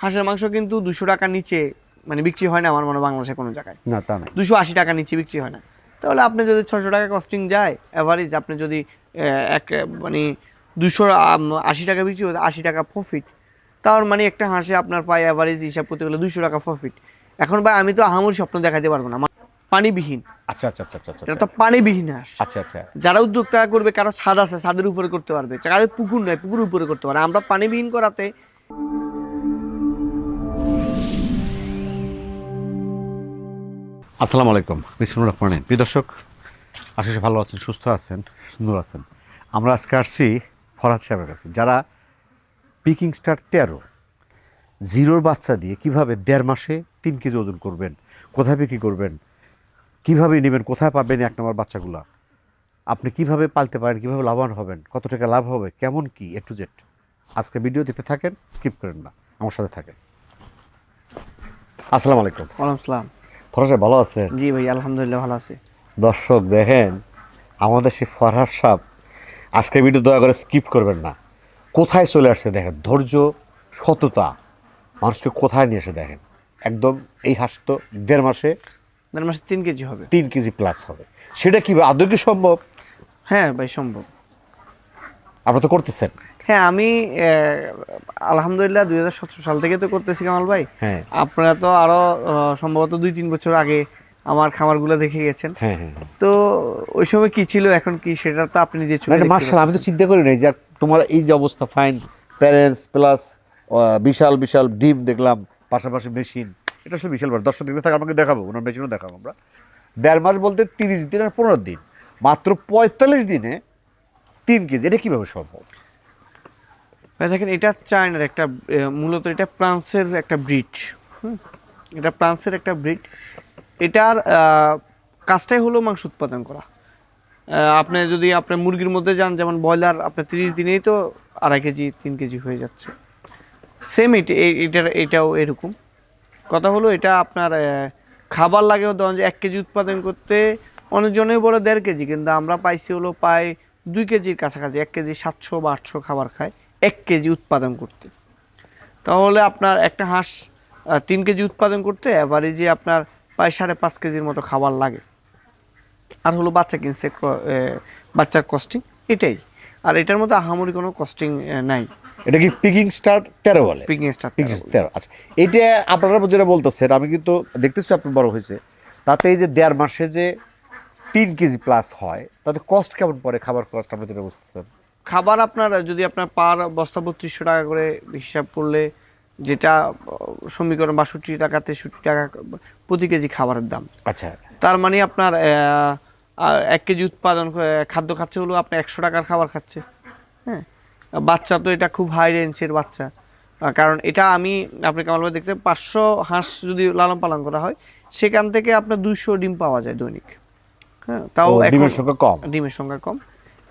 হাঁসের মাংস কিন্তু দুশো টাকার নিচে মানে বিক্রি হয় না আমার মনে হয় বাংলাদেশে কোনো জায়গায়। না তা না। দুশো আশি টাকার নিচে বিক্রি হয় না। তাহলে আপনি যদি ছশো টাকা কস্টিং যায় অ্যাভারেজ আপনি যদি এক মানে দুশো আশি টাকা বিক্রি হয় আশি টাকা প্রফিট তার মানে একটা হাঁসে আপনার পায় অ্যাভারেজ হিসাব করতে গেলে দুশো টাকা প্রফিট এখন ভাই আমি তো আহামুর স্বপ্ন দেখাতে পারব না। পানিবিহীন। আচ্ছা আচ্ছা আচ্ছা আচ্ছা এটা তো পানিবিহীন হাঁস। আচ্ছা আচ্ছা। যারা উদ্যোক্তা করবে কারও ছাদ আছে ছাদের উপরে করতে পারবে। কারও পুকুর নয় পুকুর উপরে করতে পারে আমরা পানিবিহীন করাতে আসসালামু আলাইকুম বিসমুর রহমান প্রিয় দর্শক ভালো আছেন, সুস্থ আছেন, সুন্দর আছেন। আমরা আজকে আসছি ফরহাদ সাহেবের কাছে, যারা পিকিং স্টার তেরো, জিরোর বাচ্চা দিয়ে কীভাবে দেড় মাসে তিন কেজি ওজন করবেন, কোথায় বিক্রি করবেন, কীভাবে নেবেন, কোথায় পাবেন এক নম্বর বাচ্চাগুলা, আপনি কীভাবে পালতে পারেন, কীভাবে লাভবান হবেন, কত টাকা লাভ হবে, কেমন কি, এ টু জেড, আজকে ভিডিও দিতে থাকেন, স্কিপ করেন না, আমার সাথে থাকেন। আসসালামু আলাইকুম। ওয়ালাইকুম আসসালাম। ফরহাদ ভালো আছেন জি ভাই আলহামদুলিল্লাহ ভালো আছে। দর্শক দেখেন আমাদের সেই ফরহাদ সাহ আজকে ভিডিও দয়া করে স্কিপ করবেন না। কোথায় চলে আসছে দেখেন ধৈর্য সততা মানুষকে কোথায় নিয়ে এসে দেখেন? একদম এই হাঁস তো দেড় মাসে দেড় মাসে তিন কেজি হবে। তিন কেজি প্লাস হবে। সেটা কি আদৌ কি সম্ভব? হ্যাঁ ভাই সম্ভব। আপনারা তো করতেছেন। হ্যাঁ আমি আলহামদুলিল্লাহ দুই হাজার সতেরো সাল থেকে তো করতেছি কামাল ভাই। হ্যাঁ। আপনারা তো আরও সম্ভবত দুই তিন বছর আগে আমার খামারগুলো দেখে গেছেন। হ্যাঁ হ্যাঁ হ্যাঁ। তো ওই সময় কি ছিল এখন কি সেটা তো আপনি যে মার্শাল আমি তো চিন্তা করি নাই যে তোমার এই যে অবস্থা ফাইন প্যারেন্টস প্লাস বিশাল বিশাল ডিম দেখলাম পাশাপাশি মেশিন এটা সব বিশাল ব্যাপার। দর্শক দেখতে থাকে আমাকে দেখাবো ওনার মেশিনও দেখাবো আমরা। দেড় মাস বলতে তিরিশ দিন আর পনেরো দিন। মাত্র পঁয়তাল্লিশ দিনে তিন কেজি, এটা কীভাবে সম্ভব? দেখেন, এটা চায়নার একটা মূলত এটা ফ্রান্সের একটা ব্রিড। এটা ফ্রান্সের একটা ব্রিড। এটার কাজটাই হলো মাংস উৎপাদন করা। আপনি যদি আপনি মুরগির মধ্যে যান, যেমন ব্রয়লার, আপনার তিরিশ দিনেই তো আড়াই কেজি, তিন কেজি হয়ে যাচ্ছে। সেম এটা এটার, এটাও এরকম। কথা হলো, এটা আপনার খাবার লাগে ধরুন যে এক কেজি উৎপাদন করতে অনেকজনেই বলে দেড় কেজি, কিন্তু আমরা পাইছি হলো প্রায় দুই কেজির কাছাকাছি এক কেজি সাতশো বা আটশো খাবার খায় এক কেজি উৎপাদন করতে। তাহলে আপনার একটা হাঁস তিন কেজি উৎপাদন করতে অ্যাভারেজে আপনার প্রায় সাড়ে পাঁচ কেজির মতো খাবার লাগে। আর হলো বাচ্চা কিনছে বাচ্চার কস্টিং এটাই। আর এটার মধ্যে আহামরি কোনো কস্টিং নাই। এটা কি পিকিং স্টার তেরো বলে? পিকিং স্টার পিকিং তেরো আচ্ছা। এটা আপনারা যেটা বলতেছেন আমি কিন্তু দেখতেছি আপনি বড় হয়েছে। তাতে এই যে দেড় মাসে যে তিন কেজি প্লাস হয়। তাতে কস্ট কেমন পড়ে? খাবার কস্ট আপনি যেটা বুঝতেছেন। খাবার আপনার যদি আপনার পার বস্তা বত্রিশশো টাকা করে হিসাব করলে যেটা সমীকরণ বাষট্টি টাকা তেষট্টি টাকা প্রতি কেজি খাবারের দাম। আচ্ছা। তার মানে আপনার এক কেজি উৎপাদন খাদ্য খাচ্ছে হলো আপনি একশো টাকার খাবার খাচ্ছে। হ্যাঁ? বাচ্চা তো এটা খুব হাই রেঞ্জের বাচ্চা। কারণ এটা আমি আপনি কামালভাবে দেখতে পাঁচশো হাঁস যদি লালন পালন করা হয় সেখান থেকে আপনার দুইশো ডিম পাওয়া যায় দৈনিক। হ্যাঁ তাও ডিমের সংখ্যা কম। ডিমের সংখ্যা কম।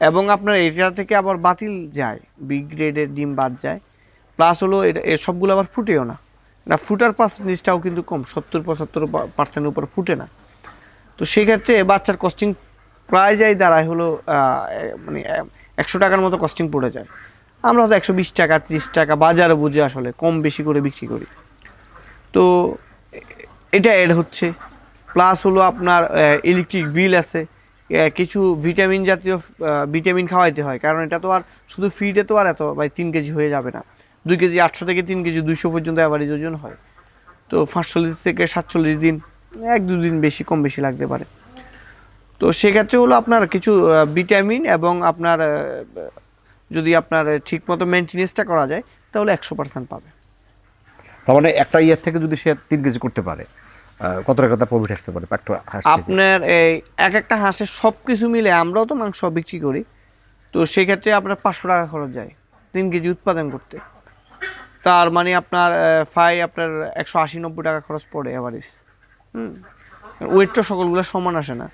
এবং আপনার এটা থেকে আবার বাতিল যায় বি গ্রেডের ডিম বাদ যায়। প্লাস হলো এটা সবগুলো আবার ফুটেও না। না ফুটার পার্সেন্টেজটাও কিন্তু কম সত্তর পঁচাত্তর পার্সেন্টের উপর ফুটে না। তো সেক্ষেত্রে বাচ্চার কস্টিং প্রায় যাই দাঁড়ায় হলো মানে একশো টাকার মতো কস্টিং পড়ে যায়। আমরা হয়তো একশো বিশ টাকা ত্রিশ টাকা বাজারে বুঝে আসলে কম বেশি করে বিক্রি করি। তো এটা এড হচ্ছে। প্লাস হলো আপনার ইলেকট্রিক বিল আছে। কিছু ভিটামিন জাতীয় ভিটামিন খাওয়াইতে হয়। কারণ এটা তো আর, শুধু ফিডে তো আর এত, ভাই, তিন কেজি হয়ে যাবে না। দুই কেজি আটশো থেকে তিন কেজি দুইশো পর্যন্ত অ্যাভারেজ ওজন হয়। তো পাঁচচল্লিশ থেকে সাতচল্লিশ দিন, এক দু দিন বেশি, কম বেশি লাগতে পারে। তো সেক্ষেত্রে হলো আপনার কিছু ভিটামিন এবং আপনার যদি আপনার ঠিক মতো মেনটেনেন্সটা করা যায়, তাহলে একশো পার্সেন্ট পাবে। তার মানে একটা ইয়ের থেকে যদি সে তিন কেজি করতে পারে কত টাকা প্রফিট আসতে পারে? একটা আপনার এই এক একটা হাঁসের সব কিছু মিলে আমরাও তো মাংস বিক্রি করি। তো সেক্ষেত্রে আপনার পাঁচশো টাকা খরচ যায় তিন কেজি উৎপাদন করতে। তার মানে আপনার ফাই আপনার একশো আশি নব্বই টাকা খরচ পড়ে অ্যাভারেজ হুম? ওয়েট তো সকলগুলো সমান আসে না।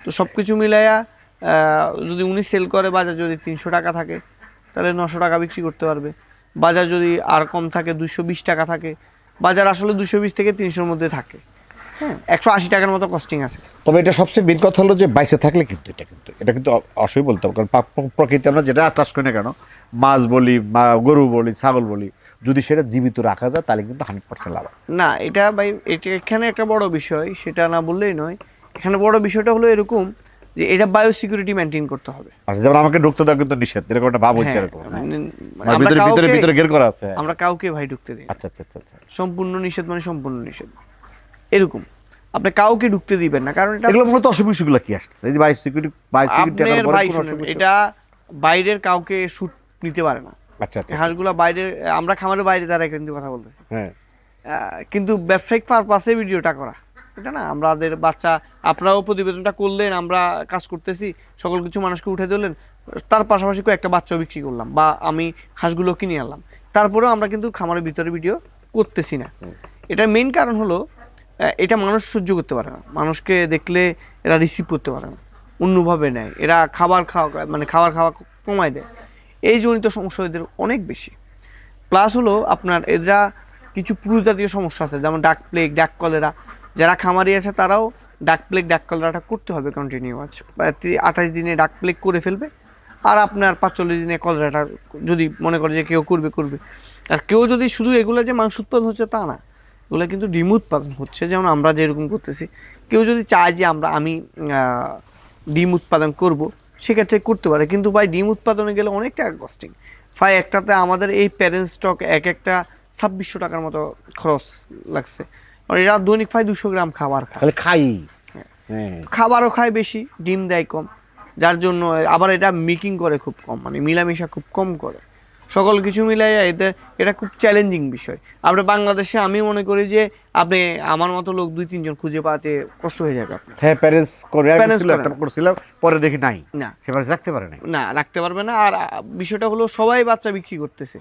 তো সব কিছু মিলাইয়া যদি উনি সেল করে, বাজার যদি তিনশো টাকা থাকে, তাহলে নশো টাকা বিক্রি করতে পারবে। বাজার যদি আর কম থাকে দুশো বিশ টাকা থাকে, বাজার আসলে দুশো বিশ থেকে তিনশোর মধ্যে থাকে। হ্যাঁ একশো আশি টাকার মতো কস্টিং আছে তবে এটা সবচেয়ে মেন কথা হলো যে বাইসে থাকলে কিন্তু এটা কিন্তু এটা কিন্তু অবশ্যই বলতে হবে কারণ প্রকৃতি আমরা যেটা চাষ করি না কেন মাছ বলি গরু বলি ছাগল বলি যদি সেটা জীবিত রাখা যায় তাহলে কিন্তু হান্ড্রেড পার্সেন্ট লাভ আছে না এটা ভাই এটা এখানে একটা বড় বিষয় সেটা না বললেই নয় এখানে বড় বিষয়টা হলো এরকম যে এটা বায়ো সিকিউরিটি মেনটেন করতে হবে আচ্ছা যেমন আমাকে ঢুকতে দেওয়া কিন্তু নিষেধ এরকম একটা ভাব হচ্ছে হ্যাঁ, এরকম হ্যাঁ। মানে মানে আমরা ভিতরে ভিতরে ভিতরে গের করা আছে। আমরা কাউকে ভাই ঢুকতে দিই আচ্ছা আচ্ছা আচ্ছা আচ্ছা। সম্পূর্ণ নিষেধ মানে সম্পূর্ণ নিষেধ এরকম। আপনি কাউকে ঢুকতে দিবেন না কারণ এটা এগুলো মূলত অসুখ বিসুখগুলো কি আসছে? এই যে বাই সিকিউরিটি বাই সিকিউরিটি এটা বাইরের কাউকে শুট নিতে পারে না। আচ্ছা আচ্ছা হাঁসগুলো বাইরে আমরা খামারের বাইরে তারা কিন্তু কথা বলতেছি। হ্যাঁ। কিন্তু ব্যবসায়িক পারপাসে ভিডিওটা করা। এটা না আমাদের বাচ্চা আপনারাও প্রতিবেদনটা করলেন আমরা কাজ করতেছি সকল কিছু মানুষকে উঠে দিলেন তার পাশাপাশি একটা বাচ্চাও বিক্রি করলাম বা আমি হাঁসগুলো কিনে আনলাম তারপরেও আমরা কিন্তু খামারের ভিতরে ভিডিও করতেছি না। এটার মেইন কারণ হলো এটা মানুষ সহ্য করতে পারে না। মানুষকে দেখলে এরা রিসিভ করতে পারে না। অন্যভাবে নেয়। এরা খাবার খাওয়া মানে খাবার খাওয়া কমায় দেয়। এই জনিত সমস্যা এদের অনেক বেশি। প্লাস হলো আপনার এরা কিছু পুরুষ জাতীয় সমস্যা আছে। যেমন ডাক প্লেগ ডাক কলেরা যারা খামারি আছে, তারাও ডাক প্লেগ ডাক কলেরাটা করতে হবে কন্টিনিউয়াস আঠাশ দিনে ডাক প্লেগ করে ফেলবে। আর আপনার পাঁচচল্লিশ দিনে কলেরাটা যদি মনে করে যে কেউ করবে করবে। আর কেউ যদি শুধু এগুলো যে মাংস উৎপাদন হচ্ছে তা না। এগুলো কিন্তু ডিম উৎপাদন হচ্ছে যেমন আমরা যেরকম করতেছি। কেউ যদি চায় যে আমরা আমি ডিম উৎপাদন করব সেক্ষেত্রে করতে পারে। কিন্তু ভাই ডিম উৎপাদনে গেলে অনেক টাকা কস্টিং ভাই একটাতে আমাদের এই প্যারেন্ট স্টক এক একটা ছাব্বিশশো টাকার মতো খরচ লাগছে। আর এরা দৈনিক প্রায় দুশো গ্রাম খাবার খায়। খাই। হ্যাঁ। খাবারও খায় বেশি ডিম দেয় কম। যার জন্য আবার এটা মিকিং করে খুব কম মানে মিলামিশা খুব কম করে। সকল কিছু মিলাই এটা এটা খুব চ্যালেঞ্জিং বিষয়। আমরা বাংলাদেশে আমি মনে করি যে আপনি আমার মতো লোক দুই তিনজন খুঁজে পাতে কষ্ট হয়ে যাবে আপনার। হ্যাঁ প্যারেন্টস করে একটা না। করছিলাম পরে দেখি নাই। না। সেবার রাখতে পারে নাই। না রাখতে পারবে না। আর বিষয়টা হলো সবাই বাচ্চা বিক্রি করতেছে।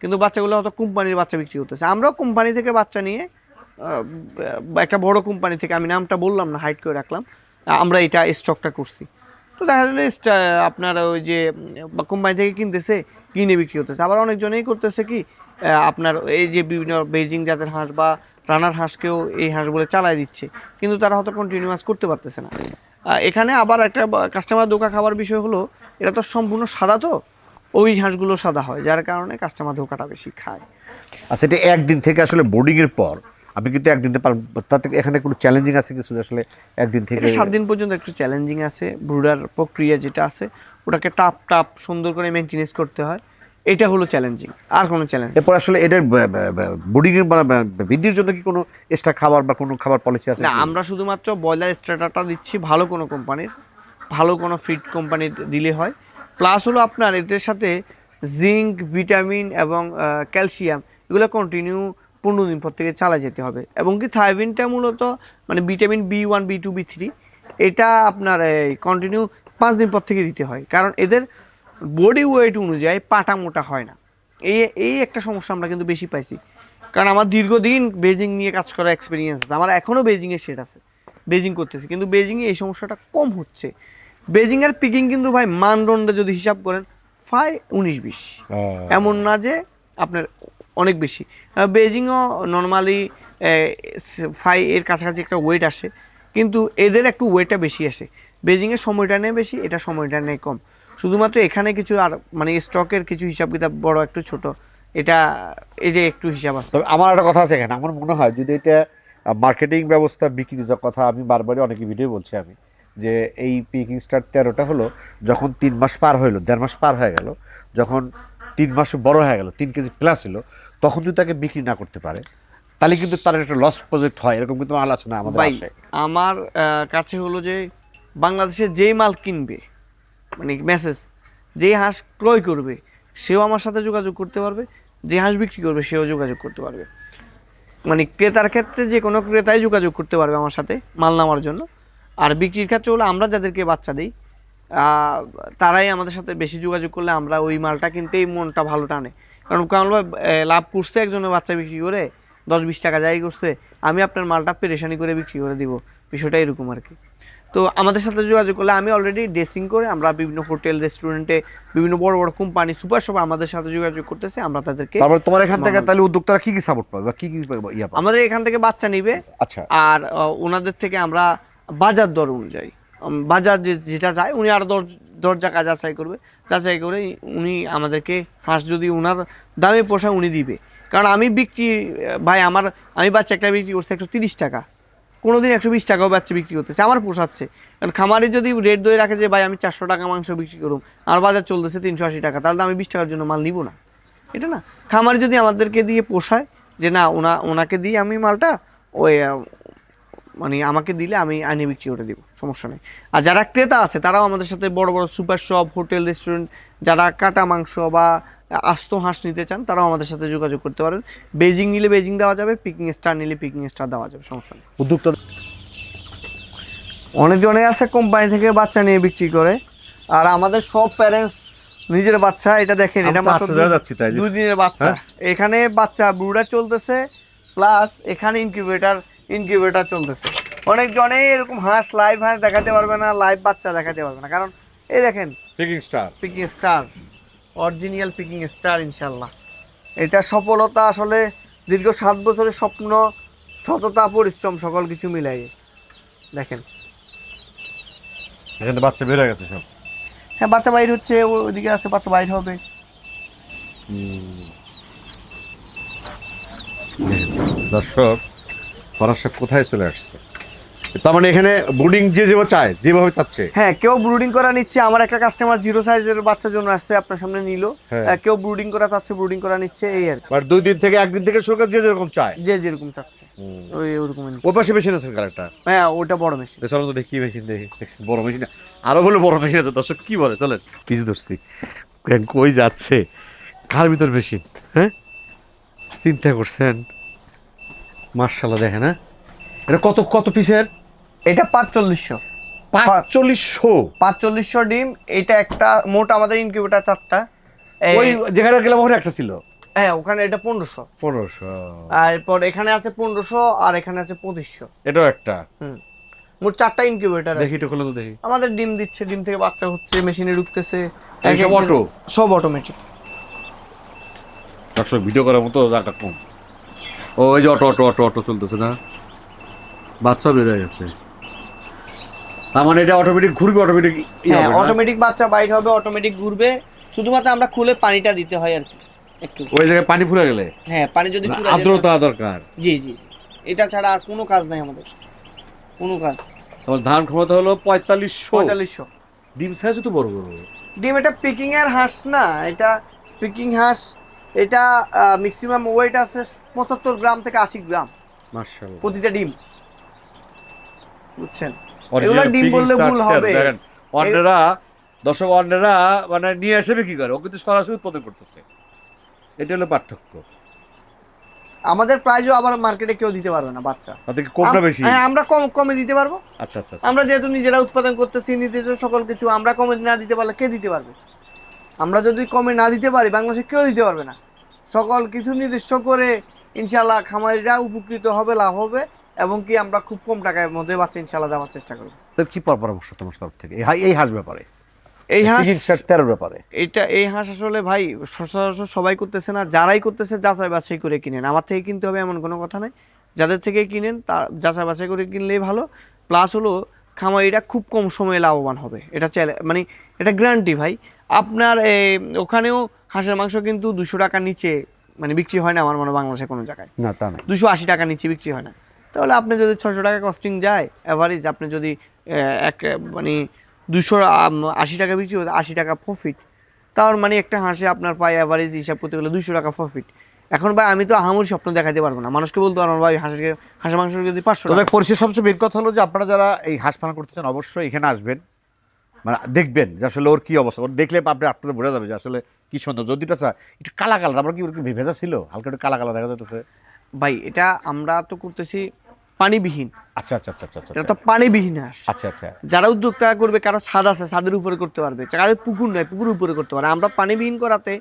কিন্তু বাচ্চাগুলো হয়তো কোম্পানির বাচ্চা বিক্রি করতেছে। আমরাও কোম্পানি থেকে বাচ্চা নিয়ে একটা বড় কোম্পানি থেকে আমি নামটা বললাম না হাইট করে রাখলাম আমরা এটা স্টকটা করছি। তো দেখা গেলো আপনার ওই যে কোম্পানি থেকে কিনতেছে, কিনে বিক্রি করতেছে। আবার অনেকজনেই করতেছে কি আপনার এই যে বিভিন্ন বেজিং জাতের হাঁস বা রানার হাঁসকেও এই হাঁসগুলো চালাই দিচ্ছে। কিন্তু তারা হয়তো কন্টিনিউয়াস করতে পারতেছে না। এখানে আবার একটা কাস্টমার ধোকা খাবার বিষয় হলো, এটা তো সম্পূর্ণ সাদা তো, ওই হাঁসগুলো সাদা হয়, যার কারণে কাস্টমার ধোকাটা বেশি খায়। আচ্ছা এটা একদিন থেকে আসলে বোর্ডিংয়ের পর আপনি কিন্তু একদিন তাতে এখানে কোনো চ্যালেঞ্জিং আছে কিছু? আসলে একদিন থেকে সাত দিন পর্যন্ত একটু চ্যালেঞ্জিং আছে। ব্রুডার প্রক্রিয়া যেটা আছে ওটাকে টাপ টাপ সুন্দর করে মেনটেনেন্স করতে হয়। এটা হলো চ্যালেঞ্জিং আর কোনো চ্যালেঞ্জ এরপর আসলে এটার বোর্ডিং এর বৃদ্ধির জন্য কি কোনো এক্সট্রা খাবার বা কোনো খাবার পলিসি আছে? না আমরা শুধুমাত্র ব্রয়লার স্ট্যাটারটা দিচ্ছি ভালো কোনো কোম্পানির ভালো কোনো ফিড কোম্পানির দিলে হয়। প্লাস হলো আপনার এদের সাথে জিঙ্ক ভিটামিন এবং ক্যালসিয়াম এগুলো কন্টিনিউ পনেরো দিন পর থেকে চালা যেতে হবে। এবং কি থাইভিনটা মূলত মানে vitamin B one B two B three এটা আপনার কন্টিনিউ পাঁচ দিন পর থেকে দিতে হয়। কারণ এদের বডি ওয়েট অনুযায়ী পাটা মোটা হয় না। এই এই একটা সমস্যা আমরা কিন্তু বেশি পাইছি। কারণ আমার দীর্ঘদিন বেজিং নিয়ে কাজ করার এক্সপিরিয়েন্স আছে। আমার এখনও বেজিংয়ে সেট আছে। বেজিং করতেছি। কিন্তু বেজিংয়ে এই সমস্যাটা কম হচ্ছে। বেজিংয়ের পিকিং কিন্তু ভাই মানদণ্ডে যদি হিসাব করেন ফাই উনিশ বিশ। এমন না যে আপনার অনেক বেশি। বেজিংও নর্মালি ফাই এর কাছাকাছি একটা ওয়েট আসে, কিন্তু এদের একটু ওয়েটটা বেশি আসে। বেজিংয়ের সময়টা নেয় বেশি, এটা সময়টা নেয় কম। শুধুমাত্র এখানে কিছু আর মানে স্টকের কিছু হিসাব কিতাব বড় একটু ছোট, এটা, এই যে একটু হিসাব আছে। তবে আমার একটা কথা আছে এখানে, আমার মনে হয় যদি এটা মার্কেটিং ব্যবস্থা, বিক্রি যে কথা আমি বারবারই অনেক ভিডিও বলছি আমি, যে এই পিকিং স্টার তেরোটা হলো, যখন তিন মাস পার হইল, দেড় মাস পার হয়ে গেল, যখন তিন মাস বড় হয়ে গেল তিন কেজি প্লাস হলো তখন যদি তাকে বিক্রি না করতে পারে তাহলে কিন্তু তার একটা লস প্রজেক্ট হয় এরকম কিন্তু আলোচনা আমাদের আসে। আমার কাছে হলো যে বাংলাদেশে যেই মাল কিনবে মানে মেসেজ যেই হাঁস ক্রয় করবে সেও আমার সাথে যোগাযোগ করতে পারবে যে হাঁস বিক্রি করবে সেও যোগাযোগ করতে পারবে। মানে ক্রেতার ক্ষেত্রে যে কোনো ক্রেতাই যোগাযোগ করতে পারবে আমার সাথে মাল নামার জন্য। আর বিক্রির ক্ষেত্রে হলো আমরা যাদেরকে বাচ্চা দিই তারাই আমাদের সাথে বেশি যোগাযোগ করলে আমরা ওই মালটা কিনতেই মনটা ভালো টানে। কারণ কারণ লাভ করছে একজনের বাচ্চা বিক্রি করে দশ বিশ টাকা যাই করছে আমি আপনার মালটা পেরেশানি করে বিক্রি করে দিব। বিষয়টা এরকম আর কি। তো আমাদের সাথে যোগাযোগ করলে আমি অলরেডি ড্রেসিং করে আমরা বিভিন্ন হোটেল রেস্টুরেন্টে বিভিন্ন বড় বড় কোম্পানি সুপার শপ আমাদের সাথে যোগাযোগ করতেছে আমরা তাদেরকে তারপরে তোমার এখান থেকে তাহলে উদ্যোক্তারা কি কি সাপোর্ট পাবে বা কি কি পাবে? আমাদের এখান থেকে বাচ্চা নিবে। আচ্ছা। আর ওনাদের থেকে আমরা বাজার দর অনুযায়ী। বাজার যেটা যায়, উনি আরও দশ জায়গা যাচাই করবে। যাচাই করে উনি আমাদেরকে হাঁস যদি উনার দামে পোষায় উনি দিবে। কারণ আমি বিক্রি, ভাই, আমার, আমি বাচ্চা একটা বিক্রি করছি একশো তিরিশ টাকা। কোনো দিন একশো বিশ টাকাও বাচ্চা বিক্রি করতেছে, আমার পোষাচ্ছে। কারণ খামারে যদি রেট দই রাখে যে, ভাই, আমি চারশো টাকা মাংস বিক্রি করুম, আর বাজার চলতেছে তিনশো আশি টাকা, তাহলে আমি বিশ টাকার জন্য মাল নিব না। এটা না। খামারে যদি আমাদেরকে দিয়ে পোষায় যে, না ওনা ওনাকে দিয়ে আমি মালটা ওই মানে আমাকে দিলে আমি আইনে বিক্রি করে দিব সমস্যা নেই। আর যারা ক্রেতা আছে তারাও আমাদের সাথে বড় বড় সুপার শপ হোটেল রেস্টুরেন্ট যারা কাটা মাংস বা আস্ত হাঁস নিতে চান তারাও আমাদের সাথে যোগাযোগ করতে পারেন। বেজিং নিলে বেজিং দেওয়া যাবে পিকিং স্টার নিলে পিকিং স্টার দেওয়া যাবে সমস্যা নেই। উদ্যোক্তা অনেকজনে আছে কোম্পানি থেকে বাচ্চা নিয়ে বিক্রি করে আর আমাদের সব প্যারেন্টস নিজের বাচ্চা এটা দেখেন এটা মাত্র দুই- দিনের বাচ্চা। হ্যাঁ? এখানে বাচ্চা ব্রুডার চলতেছে প্লাস এখানে ইনকিউবেটার ইনকিউবেটার চলতেছে। অনেক অনেকজনে এরকম হাঁস লাইভ হাঁস দেখাতে পারবে না লাইভ বাচ্চা দেখাতে পারবে না। কারণ এই দেখেন Peking star Peking star original Peking star ইনশাল্লাহ এটা সফলতা আসলে দীর্ঘ সাত বছরের স্বপ্ন সততা পরিশ্রম সকল কিছু মিলাই। দেখেন। এখানে বাচ্চা বের হয়ে গেছে সব। হ্যাঁ বাচ্চা বাইর হচ্ছে ওইদিকে আছে বাচ্চা বাইর হবে। দর্শক ফরাসা কোথায় চলে আসছে? তার মানে এখানে ব্রুডিং যে যেভাবে চায় যেভাবে চাচ্ছে। হ্যাঁ কেউ ব্রুডিং করা নিচ্ছে আমার একটা কাস্টমার জিরো সাইজের বাচ্চার জন্য আসতে আপনার সামনে নিল। হ্যাঁ। কেউ ব্রুডিং করা চাচ্ছে ব্রুডিং করা নিচ্ছে এই আর বাট দুই দিন থেকে একদিন থেকে শুরু করে যে যেরকম চায়। যে যেরকম চাচ্ছে। ওই ওরকম ওই পাশে মেশিন আছে কারেক্টটা হ্যাঁ ওটা বড় মেশিন চলো তো দেখি মেশিন দেখি। বড় মেশিন আরও বলে বড় মেশিন আছে দর্শক কি বলে? চলেন পিছু ধরছি। কেন কই যাচ্ছে? কার ভিতর মেশিন হ্যাঁ? চিন্তা করছেন? মার্শাল্লাহ দেখেন হ্যাঁ? এটা কত কত পিসের? এটা পাঁচচল্লিশশো। পাঁচচল্লিশশো? পাঁচচল্লিশশো ডিম এটা একটা মোট আমাদের ইনকিউবেটার চারটা। ওই যেখানে গেলাম ওখানে একটা ছিল? হ্যাঁ ওখানে এটা পনেরোশো। পনেরোশো। আর এরপর এখানে আছে পনেরোশো আর এখানে আছে পঁচিশশো। এটাও একটা? হুম। মোট চারটা ইনকিউবেটার দেখি একটু খুলে তো দেখি। আমাদের ডিম দিচ্ছে ডিম থেকে বাচ্চা হচ্ছে মেশিনে ঢুকতেছে। সব অটো সব অটোমেটিক দর্শক ভিডিও করার মতো জায়গা কম। ও ওই যে অটো অটো অটো অটো চলতেছে না? বাচ্চা বের হয়ে গেছে। তার মানে এটা অটোমেটিক ঘুরবে অটোমেটিক হ্যাঁ অটোমেটিক বাচ্চা বাইর হবে অটোমেটিক ঘুরবে। শুধুমাত্র আমরা খুলে পানিটা দিতে হয় আর কি একটু। ওই জায়গায় পানি ফুলে গেলে? হ্যাঁ পানি যদি আর্দ্রতা দরকার। জি জি জি। এটা ছাড়া আর কোনো কাজ নাই আমাদের। কোনো কাজ। তোমার ধান ক্ষমতা হলো পঁয়তাল্লিশশো। পঁয়তাল্লিশশো। ডিম সাইজ তো বড় বড়। ডিম এটা পিকিং এর হাঁস না এটা পিকিং হাঁস। এটা ম্যাক্সিমাম ওয়েট আছে পঁচাত্তর গ্রাম থেকে আশি গ্রাম। প্রতিটা ডিম। বুঝছেন? এগুলো ডিম বললে ভুল হবে। অন্যরা দর্শক অন্যরা মানে নিয়ে আসবে কি করে ও কিন্তু সরাসরি উৎপাদন করতেছে। এটা হলো পার্থক্য। আমাদের প্রাইজও আবার মার্কেটে কেউ দিতে পারবে না বাচ্চা। কমটা বেশি? হ্যাঁ আমরা কম কমে দিতে পারব। আচ্ছা আচ্ছা আচ্ছা। আমরা যেহেতু নিজেরা উৎপাদন করতেছি নিজেদের সকল কিছু আমরা কমে না দিতে পারলে কে দিতে পারবে? আমরা যদি কমে না দিতে পারি বাংলাদেশে কেউ দিতে পারবে না। সকল কিছু নির্দিষ্ট করে ইনশাল্লাহ খামারিরা উপকৃত হবে লাভ হবে এবং কি আমরা খুব কম টাকার মধ্যে বাচ্চা ইনশাল্লাহ দেওয়ার চেষ্টা করব। কি পরামর্শ তোমার তরফ থেকে? এই হাঁস ব্যাপারে? এই হাঁস তেরোর ব্যাপারে? এটা এই হাঁস আসলে ভাই সচরাচর সবাই করতেছে না যারাই করতেছে যাচাই বাছাই করে কিনেন। আমার থেকে কিনতে হবে এমন কোনো কথা নাই। যাদের থেকে কিনেন তার যাচাই বাছাই করে কিনলেই ভালো। প্লাস হলো খামারিরা খুব কম সময়ে লাভবান হবে। এটা মানে এটা গ্যারান্টি ভাই। আপনার এ, ওখানেও হাঁসের মাংস কিন্তু দুশো টাকার নিচে মানে বিক্রি হয় না আমার মনে হয় বাংলাদেশে কোনো জায়গায়। না তা না। দুশো আশি টাকার নিচে বিক্রি হয় না। তাহলে আপনি যদি ছশো টাকা কস্টিং যায় অ্যাভারেজ আপনি যদি এক মানে দুশো আশি টাকা বিক্রি হতে আশি টাকা প্রফিট তার মানে একটা হাঁসে আপনার পায়ে অ্যাভারেজ হিসাব করতে গেলে দুশো টাকা প্রফিট এখন ভাই আমি তো আহামুর স্বপ্ন দেখাতে পারব না। মানুষকে বলতে পারব না, ভাই হাঁসের হাঁসের মাংস যদি পাঁচশো টাকা। পরিশেষ সবচেয়ে মেন কথা হলো যে আপনারা যারা এই হাঁস পালন করতেছেন অবশ্যই এখানে আসবেন। মানে দেখবেন যে আসলে ওর কী অবস্থা? ওর দেখলে আপনি আপনাদের বোঝা যাবে যে আসলে কি সুন্দর যদিটা চা একটু কালা কালার আমরা কি ভেজা ছিল? হালকা একটু কালা কালা দেখা যাচ্ছে ভাই এটা আমরা তো করতেছি পানিবিহীন। আচ্ছা আচ্ছা আচ্ছা আচ্ছা এটা তো পানিবিহীন হাঁস আচ্ছা আচ্ছা। যারা উদ্যোক্তা করবে কারও ছাদ আছে ছাদের উপরে করতে পারবে। কারও পুকুর নয় পুকুর উপরে করতে পারে আমরা পানিবিহীন করাতে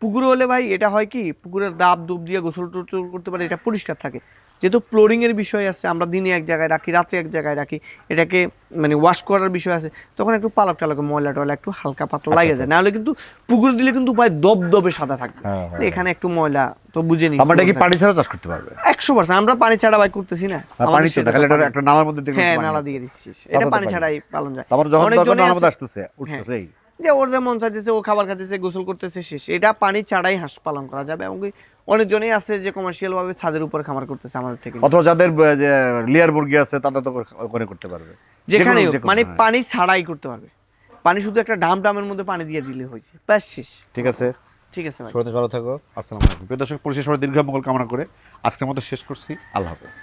পুকুরে হলে ভাই এটা হয় কি পুকুরের দাব দুব দিয়ে গোসল করতে পারে এটা পরিষ্কার থাকে। যেহেতু ফ্লোরিং এর বিষয় আছে আমরা দিনে এক জায়গায় রাখি রাতে এক জায়গায় রাখি এটাকে মানে ওয়াশ করার বিষয় আছে তখন একটু পালক টালকে ময়লা টয়লা একটু হালকা পাতলা লাগে যায়। নাহলে কিন্তু পুকুরে দিলে কিন্তু ভাই দবদবে সাদা থাকবে। হ্যাঁ, হ্যাঁ, এখানে একটু ময়লা তো বুঝে নি আমরা কি পানি ছাড়া চাষ করতে পারবে? একশো পার্সেন্ট আমরা পানি ছাড়া ভাই করতেছি না। পানি তো খালি এটা একটা নালার মধ্যে দেখলে হ্যাঁ নালা দিয়ে দিচ্ছি। এটা পানি। ছাড়াই পালন যায়। তারপর যখন দরকার নালার মধ্যে আসতেছে উঠতেছে এই। যে যে মন চাইতেছে ও খাবার খাইতেছে গোসল করতেছে শেষ এটা পানি ছাড়াই হাঁস পালন করা যাবে এবং অনেকজনই আছে যে কমার্শিয়াল ভাবে ছাদের উপরে খামার করতেছে আমাদের থেকে। অথবা যাদের লেয়ার মুরগি আছে তাদের তো ওখানে করতে পারবে। যেখানে মানে হ্যাঁ। পানি ছাড়াই করতে পারবে। পানি শুধু একটা ডাম ডামের মধ্যে পানি দিয়ে দিলে হয়েছে। ব্যাস শেষ। ঠিক আছে। ঠিক আছে ভাই। ভালো থাকো। আসসালামু আলাইকুম। প্রিয় দর্শক পরিশেষ সবাই দীর্ঘ মঙ্গল কামনা করে আজকের মতো শেষ করছি। আল্লাহ হাফেজ।